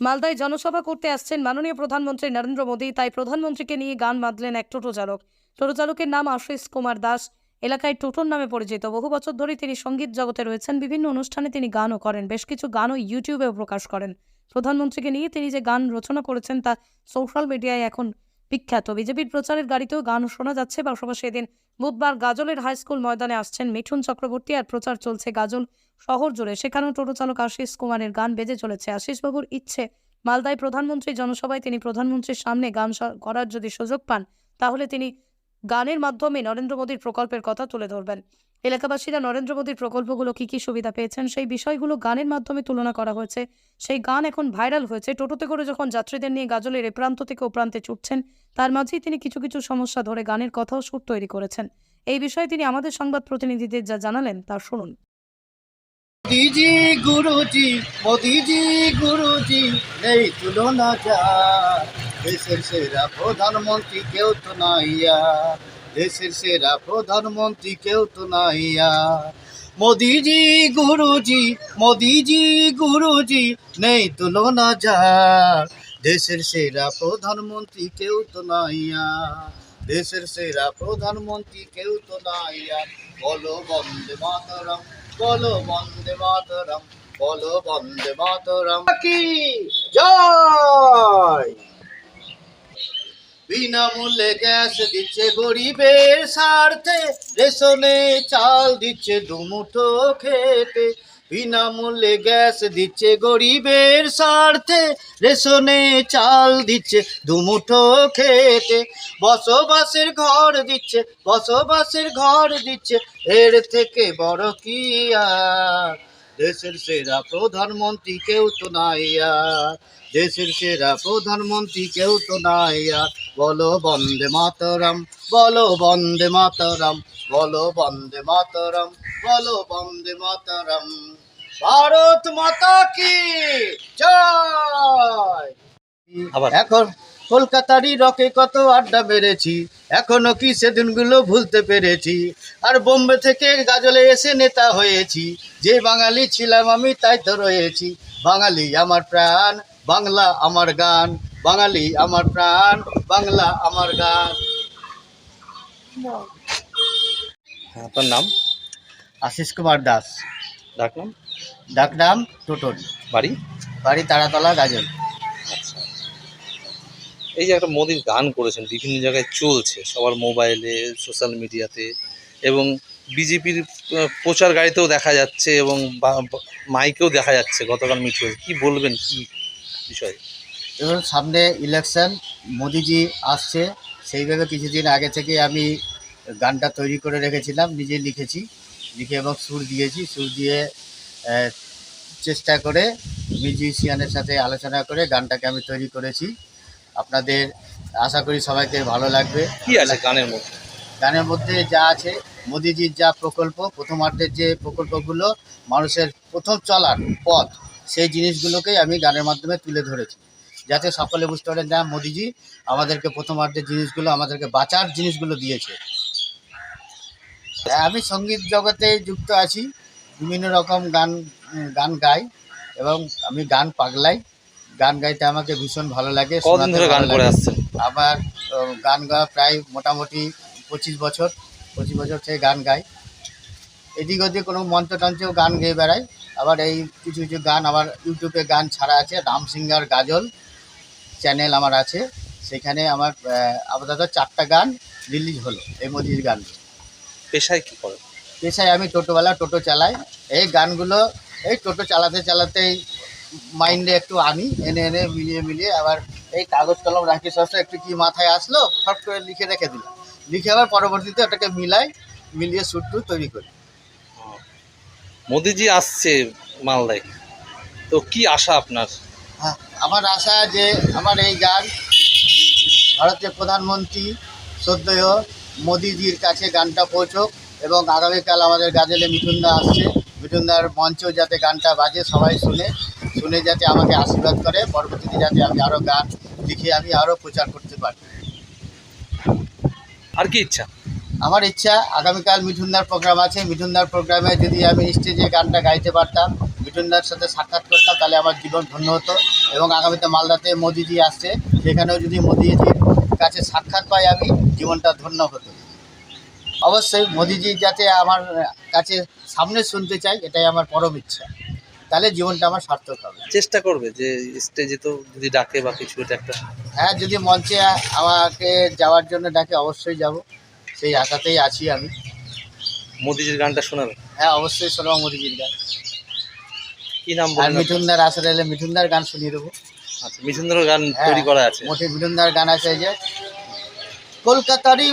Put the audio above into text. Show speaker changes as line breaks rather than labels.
মালদায় জনসভা করতে আসছেন মাননীয় প্রধানমন্ত্রী নরেন্দ্র মোদী। তাই প্রধানমন্ত্রীকে নিয়ে গান বাঁধলেন এক টোটো চালক। টোটো চালকের নাম আশিস কুমার দাস। এলাকায় টোটোর নামে পরিচিত। বহু বছর ধরে তিনি সংগীত জগতে রয়েছেন। বিভিন্ন অনুষ্ঠানে তিনি গানও করেন। বেশ কিছু গানও ইউটিউবেও প্রকাশ করেন। প্রধানমন্ত্রীকে নিয়ে তিনি যে গান রচনা করেছেন তা সোশ্যাল মিডিয়ায় এখন বিখ্যাত। বিজেপির প্রচারের গাড়িতেও গান শোনা যাচ্ছে, পাশাপাশি এদিন বুধবার গাজলের হাই স্কুল ময়দানে আসছেন মিঠুন চক্রবর্তী আর প্রচার চলছে গাজল শহর জুড়ে। সেখানেও টোটো চালক আশিস কুমারের গান বেজে চলেছে। আশিসবাবুর ইচ্ছে, মালদায় প্রধানমন্ত্রী জনসভায় তিনি প্রধানমন্ত্রীর সামনে গান করার যদি সুযোগ পান, তাহলে তিনি গানের মাধ্যমে নরেন্দ্র মোদীর প্রকল্পের কথা তুলে ধরবেন। এলাকাবাসীরা নরেন্দ্র মোদীর প্রকল্পগুলো কি কি সুবিধা পেয়েছেন সেই বিষয়গুলো গানের মাধ্যমে তুলনা করা হয়েছে। সেই গান এখন ভাইরাল হয়েছে। টোটোতে করে যখন যাত্রীদের নিয়ে গাজলের এ প্রান্ত থেকে ও প্রান্তে ছুটছেন, তার মাঝেই তিনি কিছু কিছু সমস্যা ধরে গানের কথাও সুর তৈরি করেছেন। এই বিষয়ে তিনি আমাদের সংবাদ প্রতিনিধিদের যা জানালেন তা শুনুন।
মোদিজি, গুরুজি মোদিজি, গুরুজি তুলনা যা। দেশের সেরা প্রধানমন্ত্রী কেউ তো নাইয়া দেশের সেরা প্রধানমন্ত্রী কেউ তো নাইয়া মোদিজি, গুরুজি মোদিজি, গুরুজি, নেই তুলনা যা দেশের সেরা প্রধানমন্ত্রী কেউ তো নাইয়া দেশের সেরা প্রধানমন্ত্রী কেউ তো নাইয়া বলো বন্দে মাতরম, বলো বন্দে মাতরম, বলো বন্দে মাতরম। কি জয়! বিনামূল্যে গ্যাস দিচ্ছে গরিবের স্বার্থে, রেশনে চাল দিচ্ছে দুমুঠো খেতে। বিনামূল্যে গ্যাস দিচ্ছে গরিবের স্বার্থে, রেশনে চাল দিচ্ছে দুমুঠো খেতে। বসবাসের ঘর দিচ্ছে, বসবাসের ঘর দিচ্ছে, এর থেকে বড় কি আর? দেশের সেরা প্রধানমন্ত্রী কেউ তো নাই আর। দেশের সেরা প্রধানমন্ত্রী কেউ তো নাইয়া বলো বন্দে মাতরম বলো বন্দে মাতরম বলো বন্দে মাতরম বলো বন্দে মাতরম। ভারত মাতা কি? জয়। এখন কলকাতারই রকে কত আড্ডা মেরেছি এখনও কি সেদিনগুলো ভুলতে পেরেছি? আর বোম্বে থেকে গাজলে এসে নেতা হয়েছি যে বাঙালি ছিলাম আমি তাই তো রয়েছি। বাঙালি আমার প্রাণ বাংলা আমার গান বাঙালি আমার প্রাণ বাংলা আমার গান।
আপনার নাম?
আশিস কুমার দাস।
ডাকনাম
ডাক নাম টোটন
বাড়ি?
বাড়ি তারাতলা গাজল।
এই যে একটা মোদির গান করেছেন, বিভিন্ন জায়গায় চলছে, সবার মোবাইলে, সোশ্যাল মিডিয়াতে এবং বিজেপির প্রচার গাড়িতেও দেখা যাচ্ছে এবং মাইকেও দেখা যাচ্ছে গতকাল মিট হয়েছে। কী বলবেন কি বিষয়ে?
এবং সামনে ইলেকশন মোদিজি আসছে সেইভাবে কিছুদিন আগে থেকে আমি গানটা তৈরি করে রেখেছিলাম, নিজে লিখেছি, লিখে এবং সুর দিয়েছি, সুর দিয়ে চেষ্টা করে মিউজিশিয়ানের সাথে আলোচনা করে গানটাকে আমি তৈরি করেছি। আপনাদের আশা করি সবাইকে ভালো লাগবে।
কি আছে গানের মধ্যে?
গানের মধ্যে যা আছে মোদিজির যা প্রকল্প প্রথমার্ধের যে প্রকল্পগুলো মানুষের প্রথম চলার পথ সেই জিনিসগুলোকেই আমি গানের মাধ্যমে তুলে ধরেছি। যাতে সকলে বুঝতে পারেন না মোদিজি আমাদেরকে প্রথমার্ধের জিনিসগুলো আমাদেরকে বাঁচার জিনিসগুলো দিয়েছে। আমি সংগীত জগতে যুক্ত আছি বিভিন্ন রকম গান গান গাই এবং আমি গান পাগলাই। গান গাইতে আমাকে ভীষণ ভালো লাগে
কদিন ধরে গান করে আসছেন?
আমার গান গাওয়া প্রায় মোটামুটি পঁচিশ বছর পঁচিশ বছর থেকে গান গাই। এদিক ওদিক কোনো মঞ্চ টঞ্চেও গান গেয়ে বেড়াই। আবার এই কিছু কিছু গান আমার ইউটিউবে গান ছাড়া আছে রাম সিঙ্গার গাজল চ্যানেল আমার আছে। সেখানে আমার আপাতত চারটা গান রিলিজ হলো এই মোদির গান।
পেশায় কি করেন?
পেশায় আমি টোটোওয়ালা টোটো চালাই। এই গানগুলো এই টোটো চালাতে চালাতেই মাইন্ডে একটু আনি এনে এনে মিলিয়ে মিলিয়ে আবার এই কাগজ কলম রাখি সবসময় একটু কি মাথায় আসলো ফট করে লিখে রেখে দিলাম লিখে আবার পরবর্তীতে ওটাকে মিলাই মিলিয়ে সুর টুর তৈরি করি।
মোদিজি আসছে মালদায়। তো কি আশা আপনার?
হ্যাঁ আমার আশা যে আমার এই গান ভারতের প্রধানমন্ত্রী সদ্যয় মোদিজির কাছে গানটা পৌঁছোক এবং আগামীকাল আমাদের গাজলে মিঠুনদা আসছে। মিঠুনদার মঞ্চেও যাতে গানটা বাজে সবাই শুনে। শুনে যাতে আমাকে আশীর্বাদ করে পরবর্তীতে যাতে আমি আরও গান লিখে আমি আরও প্রচার করতে পারি।
আর কি ইচ্ছা?
আমার ইচ্ছা আগামীকাল মিঠুনদার প্রোগ্রাম আছে। মিঠুনদার প্রোগ্রামে যদি আমি স্টেজে গানটা গাইতে পারতাম মিঠুন মিঠুনদার সাথে সাক্ষাৎ করতাম তাহলে আমার জীবন ধন্য হতো। এবং আগামীতে মালদাতে মোদিজি আসছে সেখানেও যদি মোদিজির কাছে সাক্ষাৎ পাই আমি জীবনটা ধন্য হতো। অবশ্যই মোদিজি যাতে আমার কাছে সামনে শুনতে চাই এটাই আমার পরম ইচ্ছা। তাহলে জীবনটা আমার সার্থক হবে।
চেষ্টা করবে যে স্টেজে তো যদি ডাকে বা কিছু এটা একটা
হ্যাঁ যদি মঞ্চে আমাকে যাওয়ার জন্য ডাকে অবশ্যই যাব। সেই আশাতেই আছি আমি।
মোদিজির গানটা শোনাবে?
হ্যাঁ অবশ্যই শোনাবো মোদিজির গান।
কি নাম
আর? মিঠুনদার আসরে এলে মিঠুনদার গান শুনিয়ে দেবো।
আচ্ছা মিঠুনদারও গান
হ্যাঁ,
তৈরি করা আছে।
মোটে মিঠুনদার গান আছে এই যে কলকাতারই